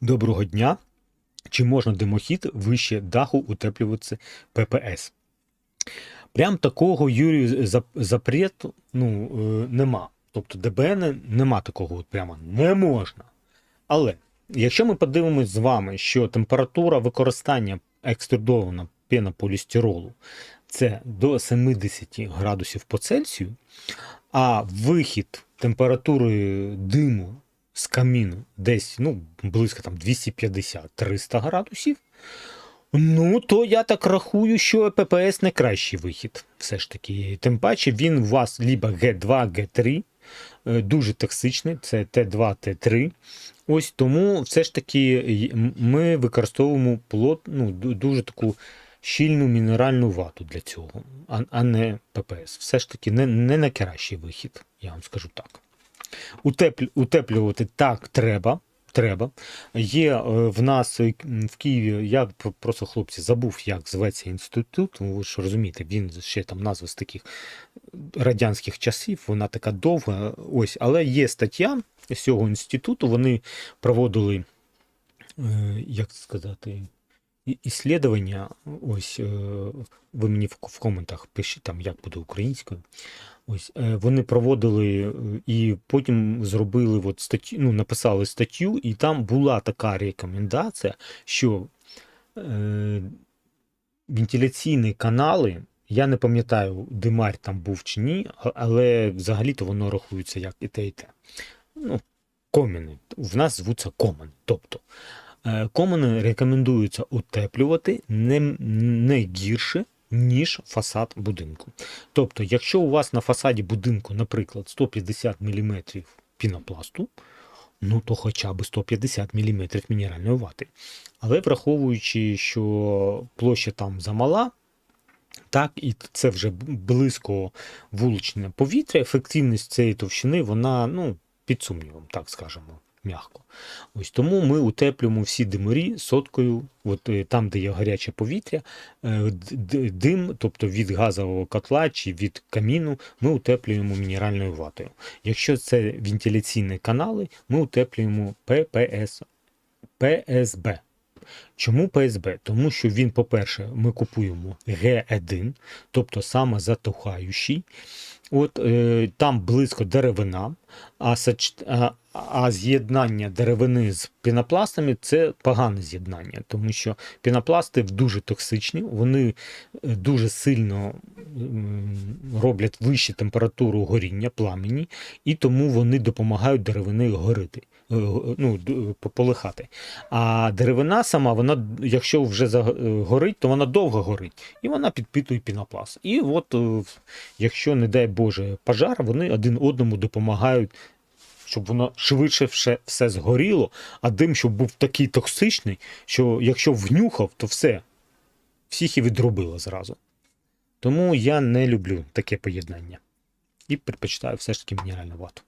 Доброго дня. Чи можна димохід вище даху утеплювати ППС? Прям такого Юрію зап- запрету ну, е, нема. Тобто ДБН нема такого прямо не можна. Але якщо ми подивимось з вами, що температура використання екструдованого пенополістиролу це до 70 градусів по Цельсію, а вихід температури диму з каміну десь ну, близько там 250-300 градусів, ну то я так рахую, що ППС не кращий вихід. Все ж таки. Тим паче він у вас либо Г2, Г3, е, дуже токсичний, це Т2, Т3. Ось тому все ж таки ми використовуємо плот, ну, дуже таку щільну мінеральну вату для цього, а, а не ППС. Все ж таки не, не найкращий вихід, я вам скажу так. Утеплю, утеплювати так треба. Треба. Є е, в нас е, в Києві, я просто хлопці забув, як зветься інститут. Ви ж розумієте, він ще там назва з таких радянських часів, вона така довга. Ось, але є стаття з цього інституту. Вони проводили, е, як сказати, іслідування. Ось е, ви мені в, коментах пишіть там, як буде українською. Ось е, вони проводили е, і потім зробили от статтю, ну, написали статтю, і там була така рекомендація, що е, вентиляційні канали, я не пам'ятаю, димарь там був чи ні, але взагалі-то воно рахується як і те, і те. Ну, коміни. В нас звуться комини. Тобто комини рекомендується утеплювати не, не гірше, ніж фасад будинку. Тобто, якщо у вас на фасаді будинку, наприклад, 150 мм пінопласту, ну то хоча б 150 мм мінеральної вати. Але враховуючи, що площа там замала, так, і це вже близько вуличне повітря, ефективність цієї товщини, вона ну, під сумнівом, так скажемо, м'яко. Ось тому ми утеплюємо всі димарі соткою, от е, там, де є гаряче повітря, е, дим, тобто від газового котла чи від каміну, ми утеплюємо мінеральною ватою. Якщо це вентиляційні канали, ми утеплюємо ППС, ПСБ. Чому ПСБ? Тому що він, по-перше, ми купуємо Г1, тобто самозатухаючий. От е, там близько деревина, а, сач... а, а з'єднання деревини з пінопластами це погане з'єднання, тому що пінопласти дуже токсичні, вони е, дуже сильно роблять вищу температуру горіння пламені, і тому вони допомагають деревини горити, ну, полихати. А деревина сама, вона, якщо вже е, горить, то вона довго горить, і вона підпитує пінопласт. І от, е, якщо, не дай Боже, пожар, вони один одному допомагають, щоб воно швидше все, все згоріло, а дим, щоб був такий токсичний, що якщо внюхав, то все, всіх і відробило зразу. Тому я не люблю таке поєднання. І предпочитаю все ж таки мінеральну вату.